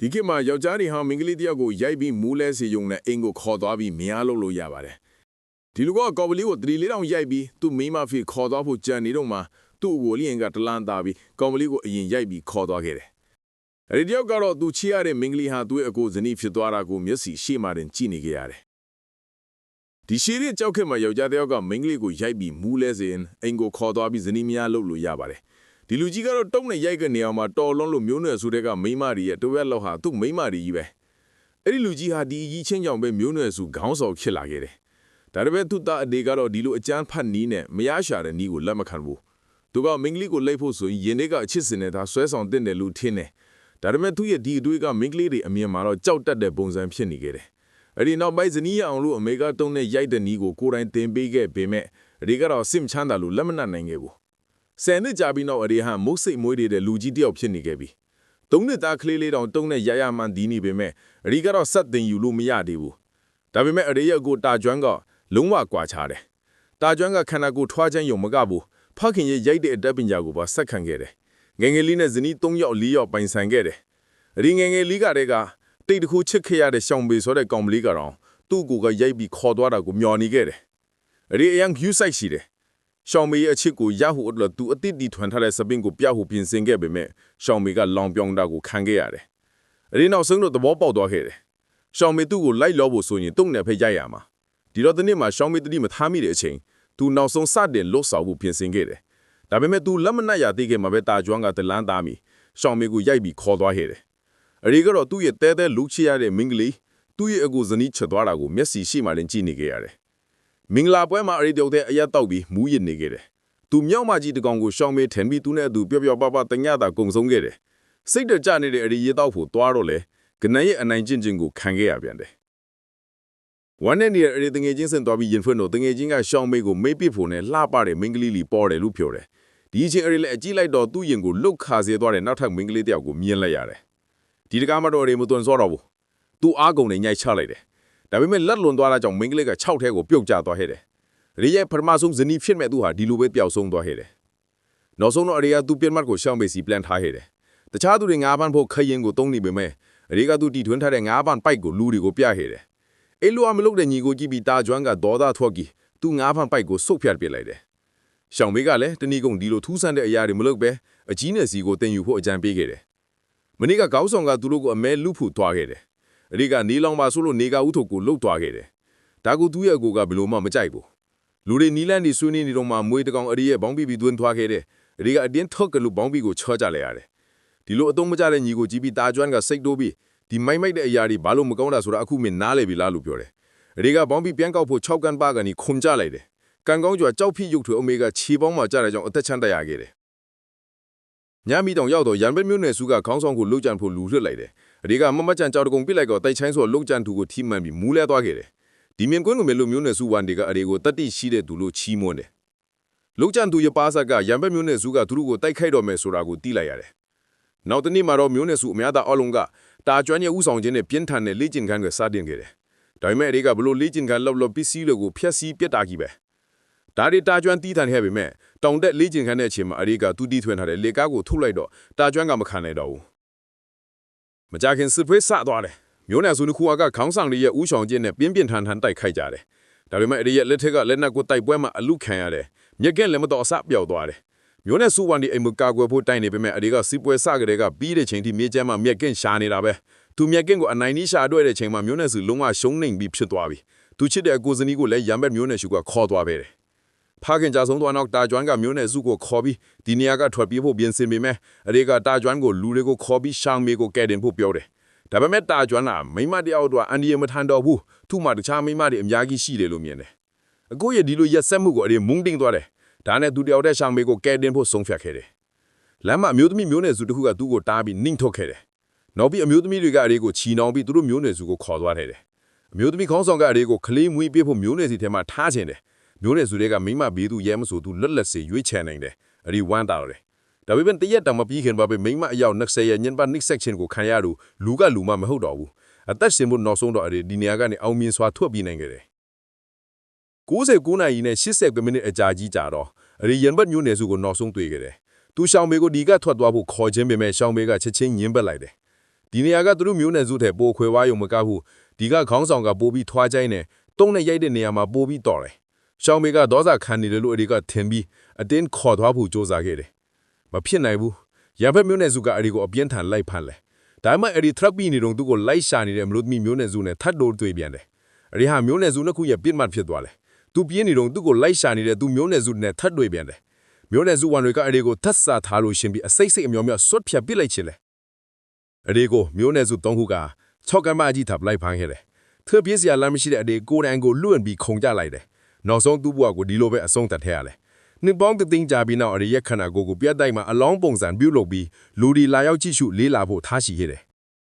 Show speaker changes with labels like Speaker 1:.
Speaker 1: ဒီခေတ်မှာယောက်ျားတွေဟာမိန်းကလေးတယောက်ကိုရိုက်ပြီးမူးလဲစေယုံနဲ့အိမ်ကိုခေါ်သွားပြီးမရလုပ်လို့ရပါတယ်ဒီလူကကော်ပလီကိုတရီလေးတောင်ရိုက်ပြီးသူ့မိန်းမဖေခေါ်သွားဖို့ကြံနေတော့မှသူ့ကိုလျင်ကတလန်သားပြီးကော်ပလီကိုအရင်ရိုက်ပြီးခေါ်သွားခဲ့တယ်အဲဒီတယောက်ကတော့သူချီရတဲ့မိန်းကလေးဟာသူ့ရဲ့အကိုဇနီးဖြစ်သွားတာကိုမျက်စိရှေ့မှာတင်ကြည့်နေကြရတယ်ဒီရှိတဲ့ကြောက်ခက်မှာယောက်ျားတယောက်ကမိန်းကလေးကိုရိုက်ပြီးမူးလဲစေရင်အိမ်ကိုခေါ်သွားပြီးဇနီးမယားလုပ်လို့ရပါတယ် ဒီလူကြီးကတော့တုံးနဲ့ရိုက်ကနေအောင်မှာတော်လုံးလို့မျိုးနွယ်စုတဲ့ကမိန်းမတွေရဲ့တဝက်လောက်ဟာသူ့မိန်းမတွေကြီးပဲအဲ့ဒီလူကြီးဟာဒီအကြီးချင်းကြောင့်ပဲမျိုးနွယ်စုခေါင်းဆောင်ဖြစ်လာခဲ့တယ်ဒါပေမဲ့သူ့သားအဒေကတော့ဒီလိုအကြမ်းဖတ်နီးနဲ့မရရှာတဲ့နီးကိုလက်မခံဘူးသူကမိန်းကလေးကိုလိုက်ဖို့ဆိုရင်ယင်းတွေကအချစ်စင်နဲ့ဒါဆွဲဆောင်တဲ့တယ်လူထင်းတယ်ဒါပေမဲ့သူ့ရဲ့ဒီအတွေ့ကမိန်းကလေးတွေအမြင်မှာတော့ကြောက်တတ်တဲ့ပုံစံဖြစ်နေခဲ့တယ်အဲ့ဒီနောက်ပိုင်းဇနီးရအောင်လို့အမေကတုံးနဲ့ရိုက်တဲ့နီးကိုကိုယ်တိုင်တင်ပေးခဲ့ပေမဲ့အဒီကတော့စင်ချမ်းသာလို့လက်မနက်နိုင်ခဲ့ဘူး ဆယ်နှစ်ကြာပြီးနောက်အဒီဟန်မုတ်စိတ်မွေးတဲ့လူကြီးတယောက်ဖြစ်နေခဲ့ပြီသုံးနှစ်သားကလေးလေးတောင်တုံးနဲ့ရရမှန်ဒီနေပေမဲ့အဒီကတော့ဆက်တင်ယူလို့မရသေးဘူးဒါပေမဲ့အဒီရဲ့ကိုတာကျွမ်းကလုံးဝကွာခြားတယ်တာကျွမ်းကခန္ဓာကိုယ်ထွားချမ်းယုံမကဘူးဖခင်ရဲ့ရိုက်တဲ့အတတ်ပညာကိုပါဆက်ခံခဲ့တယ်ငယ်ငယ်လေးနဲ့ဇနီး၃ယောက်၄ယောက်ပိုင်ဆိုင်ခဲ့တယ်အဒီငယ်ငယ်လေးကတည်းကတိတ်တခုချစ်ခဲ့ရတဲ့ရှောင်းပေဆိုတဲ့ကောင်မလေးကတော့သူ့ကိုယ်ကရိုက်ပြီးခေါ်သွားတာကိုမျောနေခဲ့တယ်အဒီအရင်ကျူးဆိုင်ရှိတယ် ရှောင်းမေရဲ့အချစ်ကိုရဟုအတွက်သူအတိတ်တီထွန်ထားတဲ့စပင်းကိုပြဟုပြင်ဆင်ခဲ့ပေမဲ့ရှောင်းမေကလောင်ပြောင်းတာကိုခံခဲ့ရတယ်။အဲဒီနောက်ဆုံးတော့သဘောပေါက်သွားခဲ့တယ်။ရှောင်းမေသူ့ကိုလိုက်လောဖို့ဆိုရင်တုံနဲ့ဖက်ရိုက်ရမှာ။ဒီတော့တနေ့မှာရှောင်းမေတတိမထားမိတဲ့အချိန်သူနောက်ဆုံးစတင်လွတ်ဆော်ဖို့ပြင်ဆင်ခဲ့တယ်။ဒါပေမဲ့သူလက်မနက်ရသေးခင်မှာပဲတာကျွမ်းကတလန်းသားမိရှောင်းမေကိုရိုက်ပြီးခေါ်သွားခဲ့တယ်။အဲဒီကတော့သူ့ရဲ့တဲတဲလူချရတဲ့မင်းကလေးသူ့ရဲ့အကူဇနီးချက်သွားတာကိုမျက်စိရှိမှလည်းကြည့်နေခဲ့ရတယ်။ မင်္ဂလာပွဲမှာအရီတုတ်တဲ့အရက်တောက်ပြီးမူးရစ်နေခဲ့တယ်။သူမြောက်မကြီးတကောင်ကိုရှောင်းမေးထင်ပြီးသူနဲ့အတူပျော့ပျော့ပါပါတညတာကုံဆုံးခဲ့တယ်။စိတ်တကြနေတဲ့အရီရဲတောက်ဖို့သွားတော့လေကနရဲ့အနိုင်ကျင့်ခြင်းကိုခံခဲ့ရပြန်တယ်။ဝန်နဲ့နေတဲ့အရီတငယ်ချင်းစင်သွားပြီးရင်ဖွင့်တော့တငယ်ချင်းကရှောင်းမေးကိုမေးပစ်ဖို့နဲ့လှပတဲ့မင်းကလေးလီပေါ်တယ်လို့ပြောတယ်။ဒီအချင်းအရီလည်းအကြည့်လိုက်တော့သူ့ရင်ကိုလွတ်ခါစေသွားတဲ့နောက်ထပ်မင်းကလေးတယောက်ကိုမြင်လိုက်ရတယ်။ဒီတကားမတော်ရီမသွန်စောတော့ဘူး။သူအားကုန်နဲ့ညှိုက်ချလိုက်တယ်။ ဒါပေမဲ့လက်လွန်သွားတာကြောင့်မင်းကလေးက6ထဲကိုပြုတ်ကျသွားခဲ့တယ်။ရီရဲ့ပထမဆုံးဇနီးဖြစ်မဲ့သူဟာဒီလိုပဲပျောက်ဆုံးသွားခဲ့တယ်။နောက်ဆုံးတော့အရီကသူ့ပြင်မတ်ကိုရှောင်းပေးစီပလန်ထားခဲ့တယ်။တခြားသူတွေငါးပန်းဖို့ခရင်ကိုတုံးနေပေမဲ့အရီကသူတီထွန်းထားတဲ့ငါးပန်းပိုက်ကိုလူတွေကိုပြခဲ့တယ်။အဲ့လိုအမလုပ်တဲ့ညီကိုကြည့်ပြီးတာကျွမ်းကဒေါသထွက်ကြီးသူငါးပန်းပိုက်ကိုစုပ်ဖြတ်ပစ်လိုက်တယ်။ရှောင်းမေးကလည်းတဏီကုံဒီလိုထူးဆန်းတဲ့အရာတွေမလုပ်ပဲအကြီးနဲ့စီကိုတင်ယူဖို့အကြံပေးခဲ့တယ်။မနေ့ကကောင်းဆောင်ကသူတို့ကိုအမဲလူဖို့သွားခဲ့တယ်။ အရီကနေလောင်ပါဆိုလို့နေကဥထုပ်ကိုလှုပ်သွားခဲ့တယ်။ဒါကိုသူ့ရဲ့အကိုကဘယ်လိုမှမကြိုက်ဘူး။လူတွေနီလန်းဒီဆွေးနေနေတော့မှမွေးတကောင်အရီရဲ့ဘောင်းပီပီသွင်းသွားခဲ့တယ်။အရီကအတင်းထုတ်ကလူဘောင်းပီကိုချောကြလိုက်ရတယ်။ဒီလိုအတုံးမကြတဲ့ညီကိုကြည့်ပြီးတာကျွမ်းကစိတ်တိုးပြီးဒီမိုက်မိုက်တဲ့အရာတွေဘာလို့မကောင်းတာဆိုတာအခုမင်းနားလေပြီလားလို့ပြောတယ်။အရီကဘောင်းပီပြန်ကောက်ဖို့6ကန်ပါကနေခွန်ကြလိုက်တယ်။ကန်ကောင်းကျော်ကြောက်ဖိရုပ်ထွေအမေကခြေပေါင်းမှာကြတဲ့ကြောင့်အသက်ချမ်းတရခဲ့တယ်။ ညမီတောင်ရောက်တော့ရန်ဘက်မြို့နယ်စုကခေါင်းဆောင်ကိုလှုပ်ကြံဖို့လူလွှတ်လိုက်တယ်။အဒီကမမချန်ကြောက်တကုံပစ်လိုက်တော့တိုက်ချိုင်းဆိုလှုပ်ကြံသူကိုထိမှန်ပြီးမူးလဲသွားခဲ့တယ်။ဒီမြင်ကွင်းလိုမျိုးလိုမျိုးနယ်စုဝန်တွေကအဒီကိုတတိရှိတဲ့သူလို့ချီးမွမ်းတယ်။လှုပ်ကြံသူရပါဆက်ကရန်ဘက်မြို့နယ်စုကသူတို့ကိုတိုက်ခိုက်တော့မယ်ဆိုတာကိုသိလိုက်ရတယ်။နောက်တနေ့မှာတော့မြို့နယ်စုအများသားအလုံးကတာကျွမ်းရဲ့ဥဆောင်ခြင်းနဲ့ပြင်းထန်တဲ့လေ့ကျင့်ခန်းတွေစတင်ခဲ့တယ်။ဒါပေမဲ့အဒီကဘလို့လေ့ကျင့်ခန်းလောက်လောက်ပစ္စည်းတွေကိုဖျက်ဆီးပြစ်တာကြီးပဲ။ ဒါတွေတာကျွမ်းတီးထန်ခဲ့ပေမဲ့တောင်တက်လေ့ကျင့်ခန်းတဲ့အချိန်မှာအဒီကသူတီးထွင်ထားတဲ့လေကားကိုထုတ်လိုက်တော့တာကျွမ်းကမခံနိုင်တော့ဘူး။မကြခင်စစ်ပွဲစသွားတယ်။မျိုးနယ်စုနှစ်ခုကခေါင်းဆောင်တွေရဲ့ဥဆောင်ခြင်းနဲ့ပြင်းပြင်းထန်ထန်တိုက်ခိုက်ကြတယ်။ဒါပေမဲ့အဒီရဲ့လက်ထက်ကလက်နက်ကိုတိုက်ပွဲမှာအလုခံရတယ်။မြက်ကက်လည်းမတော်အဆပြောက်သွားတယ်။မျိုးနယ်စုဝန်ဒီအိမ်မကာကွယ်ဖို့တိုင်နေပေမဲ့အဒီကစစ်ပွဲစကြတဲ့ကပြီးတဲ့ချိန်ထိမြေကျမ်းမှာမြက်ကက်ရှာနေတာပဲ။သူမြက်ကက်ကိုအနိုင်နီးရှာတွေ့တဲ့ချိန်မှာမျိုးနယ်စုလုံးဝရှုံးနေပြီးဖြစ်သွားပြီ။သူချစ်တဲ့အကိုစနီးကိုလည်းရံဘက်မျိုးနယ်စုကခေါ်သွားပဲတယ်။ ဖခင်ကြဆုံးသွားနောက်တာကျွမ်းကမျိုးနယ်စုကိုခေါ်ပြီးဒီနေရာကထွက်ပြေးဖို့ပြင်ဆင်ပေမဲ့အဒီကတာကျွမ်းကိုလူတွေကိုခေါ်ပြီးရှောင်းမေကိုကဲတင်ဖို့ပြောတယ်။ဒါပေမဲ့တာကျွမ်းကမိမတယောက်တော့အန်ဒီယမထန်တော့ဘူးသူ့မှာတခြားမိမတွေအများကြီးရှိတယ်လို့မြင်တယ်။အကိုရဲ့ဒီလိုရက်ဆက်မှုကိုအဒီမုန်းတင်သွားတယ်။ဒါနဲ့သူတယောက်တည်းရှောင်းမေကိုကဲတင်ဖို့ဆုံးဖြတ်ခဲ့တယ်။လမ်းမှာအမျိုးသမီးမျိုးနယ်စုတစ်ခုကသူ့ကိုတားပြီးနှိမ်ထုတ်ခဲ့တယ်။နောက်ပြီးအမျိုးသမီးတွေကအဒီကိုချီနှောင်ပြီးသူတို့မျိုးနယ်စုကိုခေါ်သွားတယ်။အမျိုးသမီးခေါင်းဆောင်ကအဒီကိုခလေးမွေးပေးဖို့မျိုးနယ်စီထဲမှာထားခြင်းတယ်။ မျိုးနယ်စုတွေကမိမဘေးသူရဲမဆိုသူလက်လက်စေရွေးချယ်နိုင်တယ်။အဒီဝမ်းတာတယ်။ဒါပေမဲ့တရက်တောင်မပြီးခင်ပါပဲမိမအယောက်20ရဲ့ညင်ပါနိဆက်ချင်းကိုခံရလို့လူကလူမမဟုတ်တော့ဘူး။အသက်ရှင်ဖို့နောက်ဆုံးတော့အဒီဒီနေရာကနေအောင်မြင်စွာထွက်ပြေးနိုင်ခဲ့တယ်။69နာရီနဲ့80မိနစ်အကြာကြီးကြာတော့အဒီရန်ဘတ်မျိုးနယ်စုကိုနောက်ဆုံးတွေ့ခဲ့တယ်။သူရှောင်းမေကိုဒီကထွက်သွားဖို့ခေါ်ခြင်းပေမဲ့ရှောင်းမေကချက်ချင်းညင်းပက်လိုက်တယ်။
Speaker 2: ဒီနေရာကသူတို့မျိုးနယ်စုတဲ့ပိုခွဲဝါရုံမကဘူးဒီကခေါင်းဆောင်ကပိုပြီးထွားကြိုင်းနေတုံးနဲ့ရိုက်တဲ့နေရာမှာပိုပြီးတော်တယ် ရှောင်းမေကဒေါသခံနေတယ်လို့အဒီကထင်ပြီးအတင်းခေါ်သွားဖို့စ조사ခဲ့တယ်မဖြစ်နိုင်ဘူးရံဖက်မျိုးနယ်စုကအဒီကိုအပြင်းထန်လိုက်ဖမ်းလဲဒါမှမဟုတ်အဒီ truck ပြီးနေတော့သူ့ကိုလိုက်ရှာနေတဲ့မလို့သမီးမျိုးနယ်စုနဲ့ထပ်တိုးတွေ့ပြန်တယ်အဒီဟာမျိုးနယ်စုနှစ်ခုရဲ့ပြစ်မှတ်ဖြစ်သွားတယ်သူပြင်းနေတော့သူ့ကိုလိုက်ရှာနေတဲ့သူမျိုးနယ်စုနဲ့ထပ်တွေ့ပြန်တယ်မျိုးနယ်စုဝန်တွေကအဒီကိုထပ်ဆာထားလို့ရှင်ပြီးအစိတ်စိတ်အမျောမျောဆွတ်ဖြတ်ပစ်လိုက်ချင်တယ်အဒီကိုမျိုးနယ်စု၃ခုက6ကမ်းမအကြီးထပ်လိုက်ဖမ်းခဲ့တယ်။သပြေးစရာလမ်းမရှိတဲ့အဒီကိုယ်တိုင်ကိုလွန့်ပြီးခုံကြလိုက်တယ်။ နောက်ဆုံးသူ့ဘဝကိုဒီလိုပဲအဆုံးသတ်ထည့်ရတယ်။နှစ်ပေါင်းတစ်သိန်းကြာပြီးနောက်အဒီရက်ခန္ဓာကိုယ်ကိုပြတ်တိုက်မှာအလောင်းပုံစံပြုတ်လုပ်ပြီးလူဒီလာရောက်ကြည့်ရှုလေးလာဖို့ထားရှိခဲ့တယ်